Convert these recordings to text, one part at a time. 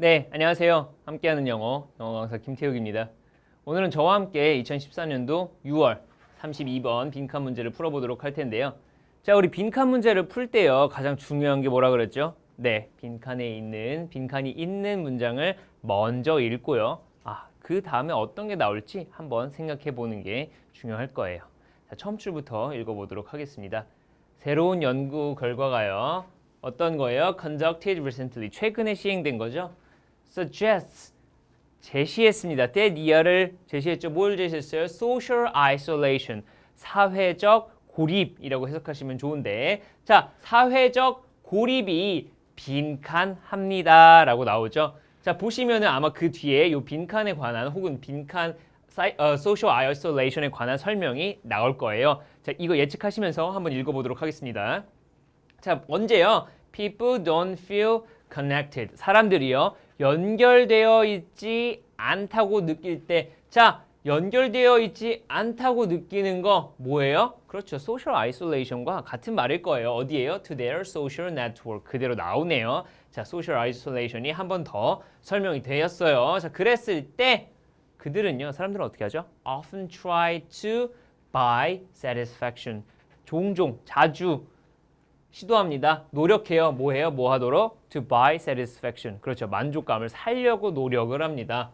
네, 안녕하세요. 함께하는 영어, 영어 강사 김태욱입니다. 오늘은 저와 함께 2014년도 6월 32번 빈칸 문제를 풀어보도록 할 텐데요. 자, 우리 빈칸 문제를 풀 때요. 가장 중요한 게 뭐라 그랬죠? 네, 빈칸에 있는, 빈칸이 있는 문장을 먼저 읽고요. 아, 그 다음에 어떤 게 나올지 한번 생각해 보는 게 중요할 거예요. 자, 처음 줄부터 읽어보도록 하겠습니다. 새로운 연구 결과가요. 어떤 거예요? Conducted recently. 최근에 시행된 거죠. Suggests. 제시했습니다. that year를 제시했죠. 뭘 제시했어요? Social isolation. 사회적 고립이라고 해석하시면 좋은데 자, 사회적 고립이 빈칸합니다. 라고 나오죠. 자, 보시면 은 아마 그 뒤에 요 빈칸에 관한 혹은 빈칸 사이, 어, social isolation에 관한 설명이 나올 거예요. 자, 이거 예측하시면서 한번 읽어보도록 하겠습니다. 자, 언제요? People don't feel connected. 사람들이요. 연결되어 있지 않다고 느낄 때. 자, 연결되어 있지 않다고 느끼는 거 뭐예요? 그렇죠. social isolation과 같은 말일 거예요. 어디에요? To their social network. 그대로 나오네요. 자, social isolation이 한 번 더 설명이 되었어요. 자, 그랬을 때 그들은요. 사람들은 어떻게 하죠? often try to buy satisfaction. 종종, 자주 시도합니다. 노력해요. 뭐 해요? 뭐 하도록? To buy satisfaction. 그렇죠. 만족감을 살려고 노력을 합니다.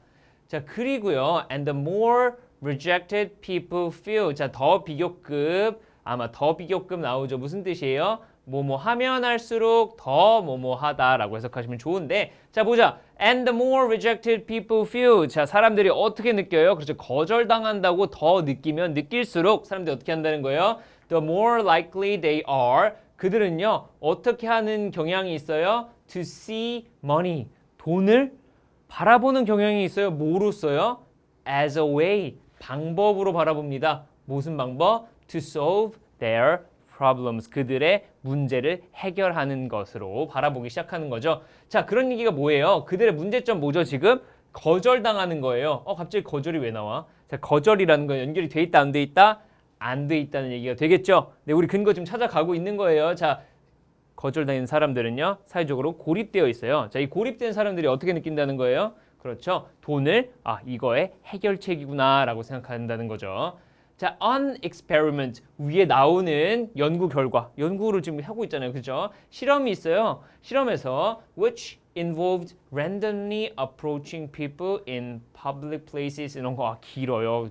자, 그리고요. And the more rejected people feel. 자, 더 비교급. 아마 더 비교급 나오죠. 무슨 뜻이에요? 뭐뭐 하면 할수록 더 뭐뭐 하다라고 해석하시면 좋은데 자 보자 and the more rejected people feel 자 사람들이 어떻게 느껴요 그렇죠 거절당한다고 더 느끼면 느낄수록 사람들이 어떻게 한다는 거예요 the more likely they are 그들은요 어떻게 하는 경향이 있어요 to see money 돈을 바라보는 경향이 있어요 뭐로써요 as a way 방법으로 바라봅니다 무슨 방법 to solve their problems 그들의 문제를 해결하는 것으로 바라보기 시작하는 거죠. 자, 그런 얘기가 뭐예요? 그들의 문제점 뭐죠, 지금? 거절당하는 거예요. 어, 갑자기 거절이 왜 나와? 자, 거절이라는 건 연결이 돼 있다, 안 돼 있다? 안 돼 있다는 얘기가 되겠죠? 네, 우리 근거 지금 찾아가고 있는 거예요. 자, 거절당하는 사람들은요, 사회적으로 고립되어 있어요. 자, 이 고립된 사람들이 어떻게 느낀다는 거예요? 그렇죠. 돈을, 아, 이거의 해결책이구나라고 생각한다는 거죠. 자, on experiment 위에 나오는 연구 결과, 연구를 지금 하고 있잖아요, 그죠? 실험이 있어요. 실험에서 which involved randomly approaching people in public places 이런 거 아, 길어요.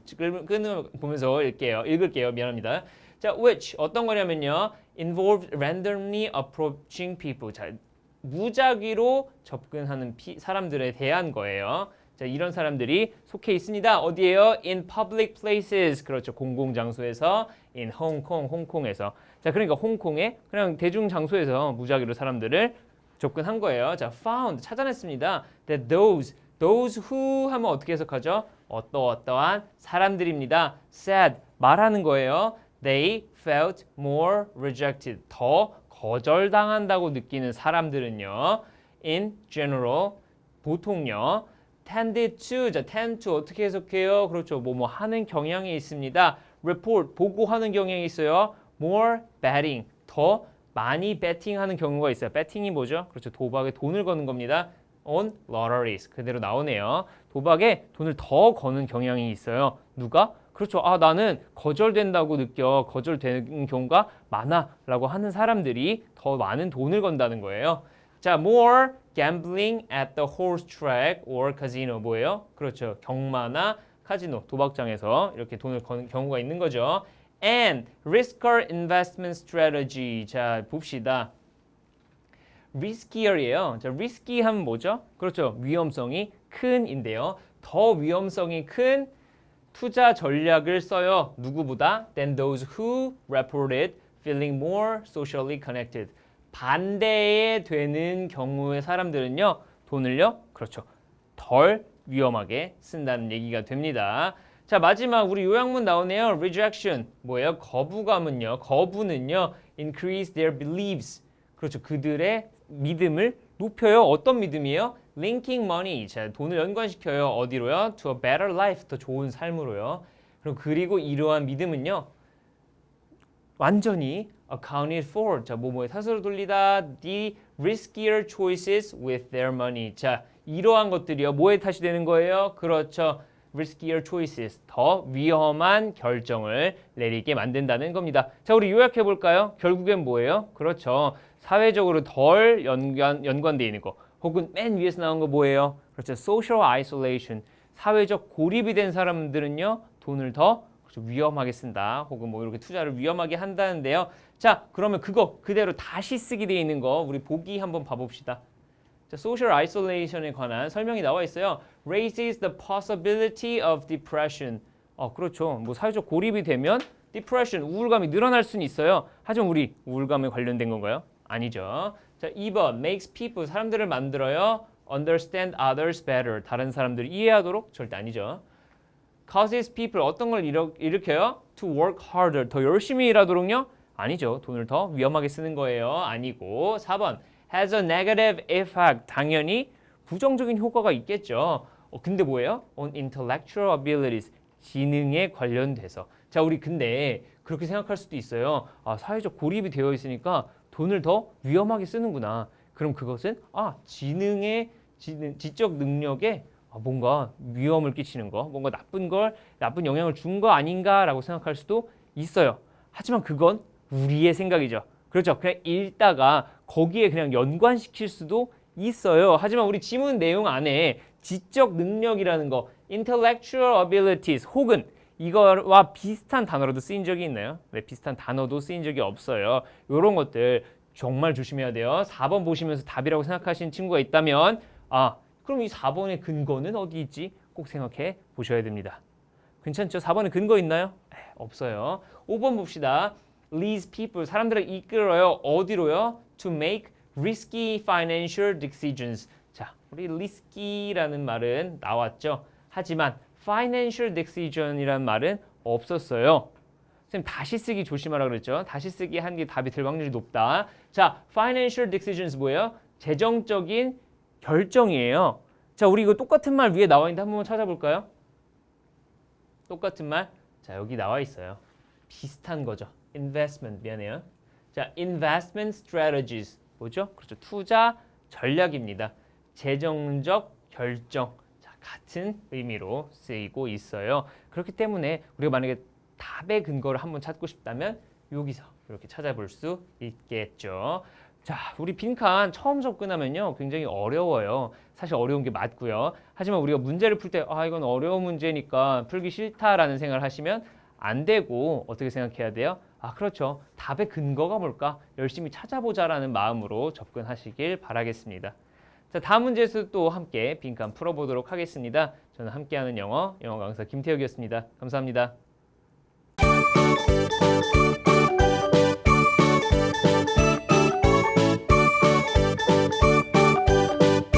보면서 읽게요. 읽을게요. 미안합니다. 자, which 어떤 거냐면요, involved randomly approaching people. 자, 무작위로 접근하는 피, 사람들에 대한 거예요. 자, 이런 사람들이 속해 있습니다. 어디에요? In public places. 그렇죠. 공공 장소에서 in Kong, 홍콩에서. 자, 그러니까 홍콩에 그냥 대중 장소에서 무작위로 사람들을 접근한 거예요. 자, found 찾아냈습니다. That those, those who 하면 어떻게 해석하죠? 어떠 어떠한 사람들입니다. said 말하는 거예요. They felt more rejected. 더 거절당한다고 느끼는 사람들은요. In general 보통요. Tended to, 자, tend to 어떻게 해석해요? 그렇죠. 뭐 뭐 하는 경향이 있습니다. report 보고하는 경향이 있어요. more betting 더 많이 betting하는 경우가 있어요. betting이 뭐죠? 그렇죠. 도박에 돈을 거는 겁니다. on lotteries 그대로 나오네요. 도박에 돈을 더 거는 경향이 있어요. 누가? 그렇죠. 아 나는 거절된다고 느껴 거절되는 경우가 많아라고 하는 사람들이 더 많은 돈을 건다는 거예요. 자, more gambling at the horse track or casino 뭐예요? 그렇죠. 경마나 카지노, 도박장에서 이렇게 돈을 거는 경우가 있는 거죠. And riskier investment strategy. 자, 봅시다. riskier이에요. 자, risky 하면 뭐죠? 그렇죠. 위험성이 큰인데요. 더 위험성이 큰 투자 전략을 써요. 누구보다? than those who reported feeling more socially connected. 반대에 되는 경우의 사람들은요. 돈을요. 그렇죠. 덜 위험하게 쓴다는 얘기가 됩니다. 자, 마지막 우리 요약문 나오네요. rejection. 뭐예요? 거부감은요. 거부는요. increase their beliefs. 그렇죠. 그들의 믿음을 높여요. 어떤 믿음이에요? linking money. 자, 돈을 연관시켜요. 어디로요? to a better life. 더 좋은 삶으로요. 그리고 그리고 이러한 믿음은요. 완전히 accounted for. 자, 뭐뭐의 탓으로 돌리다. The riskier choices with their money. 자, 이러한 것들이요. 뭐의 탓이 되는 거예요? 그렇죠. riskier choices. 더 위험한 결정을 내리게 만든다는 겁니다. 자, 우리 요약해 볼까요? 결국엔 뭐예요? 그렇죠. 사회적으로 덜 연관, 연관되어 있는 거. 혹은 맨 위에서 나온 거 뭐예요? 그렇죠. social isolation. 사회적 고립이 된 사람들은요. 돈을 더 그렇죠. 위험하게 쓴다. 혹은 뭐 이렇게 투자를 위험하게 한다는데요. 자, 그러면 그거 그대로 다시 쓰게 돼 있는 거 우리 보기 한번 봐봅시다. 자, social isolation에 관한 설명이 나와 있어요. raises the possibility of depression. 어, 그렇죠. 뭐 사회적 고립이 되면 depression, 우울감이 늘어날 수는 있어요. 하지만 우리 우울감에 관련된 건가요? 아니죠. 자, 2번 makes people 사람들을 만들어요. understand others better. 다른 사람들을 이해하도록 절대 아니죠. causes people 어떤 걸 일으, 일으켜요? to work harder. 더 열심히 일하도록요? 아니죠. 돈을 더 위험하게 쓰는 거예요. 아니고 4번 has a negative effect. 당연히 부정적인 효과가 있겠죠. 어, 근데 뭐예요? on intellectual abilities. 지능에 관련돼서. 자, 우리 근데 그렇게 생각할 수도 있어요. 아, 사회적 고립이 되어 있으니까 돈을 더 위험하게 쓰는구나. 그럼 그것은 아, 지능의 지능, 지적 능력에 아, 뭔가 위험을 끼치는 거, 뭔가 나쁜 걸 나쁜 영향을 준 거 아닌가라고 생각할 수도 있어요. 하지만 그건 우리의 생각이죠. 그렇죠. 그냥 읽다가 거기에 그냥 연관시킬 수도 있어요. 하지만 우리 지문 내용 안에 지적 능력이라는 거, intellectual abilities 혹은 이거와 비슷한 단어로도 쓰인 적이 있나요? 네, 비슷한 단어도 쓰인 적이 없어요. 이런 것들 정말 조심해야 돼요. 4번 보시면서 답이라고 생각하시는 친구가 있다면 아, 그럼 이 4번의 근거는 어디 있지? 꼭 생각해 보셔야 됩니다. 괜찮죠? 4번에 근거 있나요? 에, 없어요. 5번 봅시다. Leads people 사람들을 이끌어요. 어디로요? to make risky financial decisions. 자, 우리 risky라는 말은 나왔죠. 하지만 financial decision이라는 말은 없었어요. 선생님 다시 쓰기 조심하라 그랬죠. 다시 쓰기 한 게 답이 될 확률이 높다. 자, financial decisions 뭐예요? 재정적인 결정이에요. 자, 우리 이거 똑같은 말 위에 나와 있는데 한번 찾아볼까요? 똑같은 말. 자, 여기 나와 있어요. 비슷한 거죠. Investment 미안해요. 자, investment strategies 뭐죠? 그렇죠. 투자 전략입니다. 재정적 결정. 자, 같은 의미로 쓰이고 있어요. 그렇기 때문에 우리가 만약에 답의 근거를 한번 찾고 싶다면 여기서 이렇게 찾아볼 수 있겠죠. 자, 우리 빈칸 처음 접근하면요. 굉장히 어려워요. 사실 어려운 게 맞고요. 하지만 우리가 문제를 풀 때 아, 이건 어려운 문제니까 풀기 싫다라는 생각을 하시면 안 되고 어떻게 생각해야 돼요? 아, 그렇죠. 답의 근거가 뭘까? 열심히 찾아보자라는 마음으로 접근하시길 바라겠습니다. 자, 다음 문제에서 또 함께 빈칸 풀어보도록 하겠습니다. 저는 함께하는 영어, 영어 강사 김태혁이었습니다. 감사합니다.